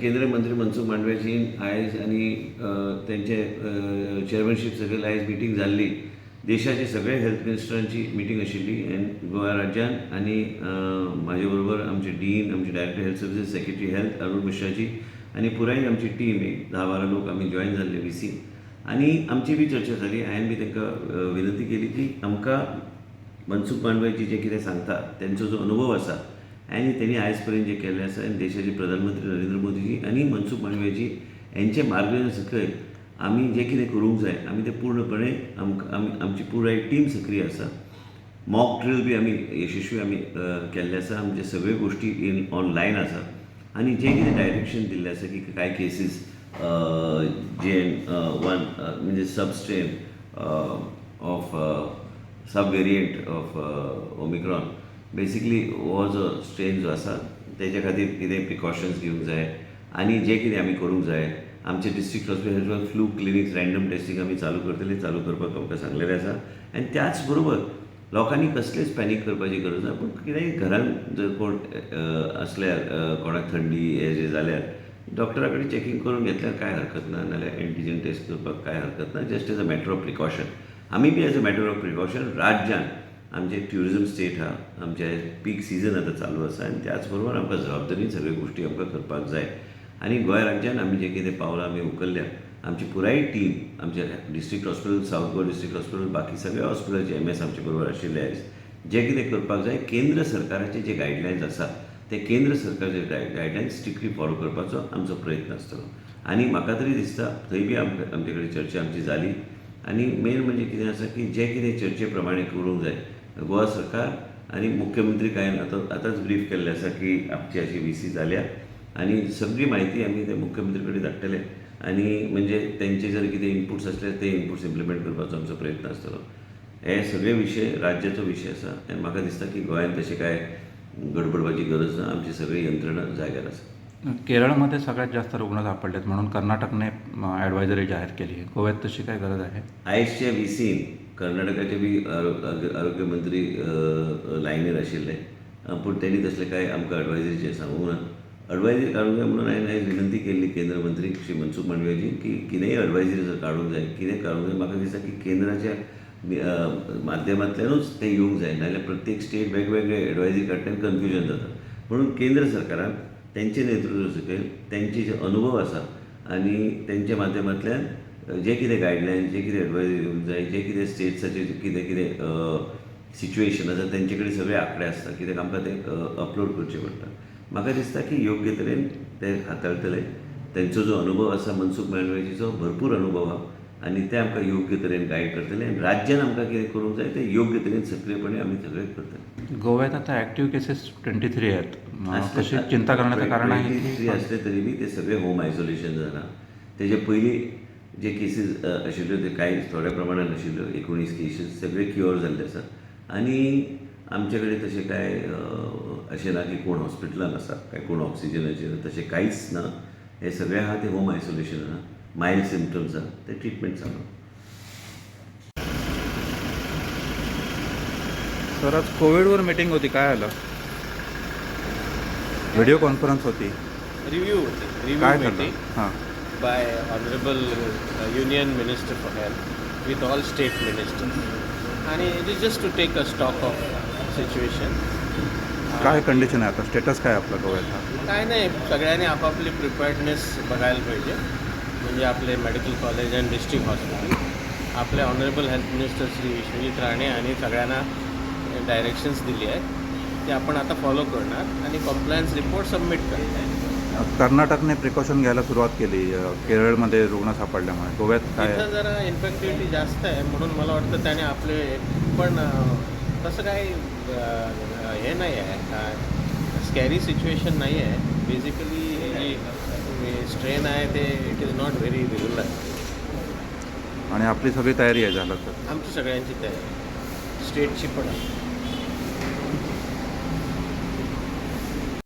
केंद्रीय मंत्री मनसुख मांडव्याची आयज आणि त्यांचे तेंचे चेअरमॅनशीप सकयल आयज मिटींग जाल्ली देशाचे सगळे हेल्थ मिनिस्टरांची मिटींग आशिल्ली आनी गोवा राज्यान आनी म्हाजे बरोबर आमचे डीन आमचे director health services secretary health Arun मिश्राची आनी पुराय आमची टीम एक धा बारा लोक आमी जॉईन जाल्ले वी सी आनी आमची बी चर्चा जाली हांवें बी तांकां विनंती केली की आमकां मनसुख मांडव्याची जे कितें सांगता त्यांचो जो अनुभव आसा आनी त्यांनी आयज पर्यंत जे केल्लें आसा आनी देशाचे प्रधानमंत्री नरेंद्र मोदीजी आनी मनसुख मांडव्याजी यांचे मार्गदर्शन सकयल आमी जे कितें करूंक जाय आमी ते पूर्णपणे आमकां आमी आमची पुराय टीम सक्रीय आसा. मॉक ड्रील बी आमी यशस्वी आमी केल्ले आसा. आमचे सगळे गोश्टी इन ऑनलायन आसा. आनी जे कितें डायरेक्शन दिल्लें आसा की कांय केसीस जे वन म्हणजे substrain of sub variant of Omicron basically हो जो स्ट्रेन जो आसा तेच्या खातीर कितें प्रिकॉशन्स घेवंक जाय. आनी जें कितें आमी करूंक जाय आमचे district hospital flu clinics random testing आमी चालू करतले चालू करपाक आमकां सांगलेलें आसा. आनी त्याच बरोबर लोकांनी कसलेच पॅनीक करपाची गरज ना पूण कितेंय घरान जर कोण असल्यार कोणाक थंडी हे जे जाल्यार डॉक्टरा कडेन चॅकिंग करून घेतल्यार कांय हरकत ना नाल्यार एंटीजन टेस्ट करपाक कांय हरकत ना just as a matter of precaution आमी बी as a matter of precaution राज्यान आमचे ट्युरिझम स्टेट हा. आमचे पीक सिजन आतां चालू आसा आनी त्याच बरोबर आमकां जबाबदारीन सगळ्यो गोश्टी आमकां करपाक जाय. आनी गोंय राज्यान आमी जे कितें पावलां आमी उखल्ल्या आमची पुराय टीम आमचे district hospital south Goa district hospital बाकी सगळ्या हॉस्पिटलाचे एम एस आमचे बरोबर आशिल्ले आयज जे कितें करपाक जाय केंद्र सरकाराचे जे गायडलायन्स आसा ते केंद्र सरकारचे गायडलायन्स स्ट्रिक्टली फॉलो करपाचो आमचो प्रयत्न आसतलो. आनी म्हाका तरी दिसता थंय बी आमकां आमचे कडेन चर्चा आमची जाली. आनी मेन म्हणजे कितें आसा की जे कितें चर्चे प्रमाणे करूंक जाय गोवा सरकार आनी मुख्यमंत्री काय आतां आतांच ब्रीफ केल्लें आसा की आमची अशी व्ही सी जाल्या आनी सगळी म्हायती आमी ते मुख्यमंत्री कडेन धाडटले आनी म्हणजे तेंचे जर कितें इनपुट्स आसले ते इनपुट्स इम्प्लिमेंट करपाचो आमचो प्रयत्न आसतलो हे सगळे विशय राज्याचो विशय आसा आनी म्हाका दिसता की गोंयांत तशें काय गडबडपाची गरज ना आमची सगळी यंत्रणा जाग्यार आसा केरळमध्ये सगळ्यात जास्त रुग्ण सापडलेत म्हणून कर्नाटकने ॲडवायझरी जाहीर केली आहे. गोव्यात तशी काय गरज आहे? आयजच्या विसीन कर्नाटकाचे बी आरोग्य आरोग्य मंत्री लायनीर आशिल्ले पूण तेणी तसले कांय आमकां एडवायजरीचें सांगूंक ना. एडवायजरी काडूंक जाय म्हणून हांवें आयज विनंती केल्ली केंद्र मंत्री श्री मनसुख मांडव्याजी की कितेंय एडवायजरी जर काडूंक जाय कितें काडूंक जाय म्हाका दिसता की केंद्राच्या माध्यमांतल्यानूच तें येवंक जाय नाजाल्यार प्रत्येक स्टेट वेगवेगळे एडवायजरी काडटना कन्फ्युजन जाता. म्हणून केंद्र सरकारान तेंचे नेतृत्व सकयल तेंचे जे अनुभव आसा आनी तेंच्या माध्यमांतल्यान जे कितें गायडलायन जे कितें एडवायजरी दिवंक जाय जे कितें स्टेट्साचे कितें कितें सिच्युएशन आसा तेंचे कडेन सगळे आंकडे आसता कित्याक आमकां ते अपलोड करचे पडटा म्हाका दिसता की योग्य तरेन ते हाताळटले तेंचो जो अनुभव आसा मनसुख मांडव्याजीचो भरपूर अनुभव आहा आनी ते आमकां योग्य तरेन गायड करतले आनी राज्यान आमकां कितें करूंक जाय ते योग्य तरेन सक्रीयपणे आमी सगळे करतले. गोव्यात आता ॲक्टिव्ह केसेस ट्वेंटी थ्री आहेत कशी चिंता करण्याचं कारण आहे की असले तरी बी ते सगळे होम आयसोलेशन जालां तेजे पयलीं जे केसीस आशिल्ल्यो ते कांय थोड्या प्रमाणान आशिल्ल्यो एकुणीस केसीस सगळे क्युअर जाल्ले आसात आनी आमचे कडेन तशें काय अशें ना की कोण हॉस्पिटलान आसा काय कोण ऑक्सिजनाचेर तशें कांयच ना. हे सगळे आहा ते होम आयसोलेशन आहा मायल्ड सिमटम्स आहा. ते ट्रिटमेंट चालू. सर आज कोविडवर मीटिंग होती. काय आलं? व्हिडिओ कॉन्फरन्स होती. रिव्ह्यू होती. रिव्ह्यू मीटिंग हां. By Honorable uh, Union Minister for Health with all state ministers. And it is just to take a stock of situation. काय कंडिशन आहे आता? स्टेटस काय आपलं गोव्याचा काय नाही सगळ्यांनी आपापली प्रिपेअर्डनेस बघायला पाहिजे. म्हणजे आपले medical college and district hospital आपले honourable health minister Shri Vishwajit Rane आणि सगळ्यांना डायरेक्शन्स दिली आहेत. ते आपण आता फॉलो करणार आणि कम्प्लायन्स रिपोर्ट सबमिट करणार कर्नाटकने प्रिकॉशन घ्यायला सुरुवात केली. केरळमध्ये रुग्ण सापडल्यामुळे. गोव्यात काय? तिथं जरा इन्फेक्टिव्हिटी जास्त आहे म्हणून मला वाटतं त्याने आपले पण अं, तसं काही अं, हे नाही आहे. काय स्कॅरी सिच्युएशन नाही आहे. बेसिकली स्ट्रेन आहे ते it is not very regular आणि आपली सगळी तयारी आहे झालं तर? आमची सगळ्यांची तयारी. स्टेटची पण आहे.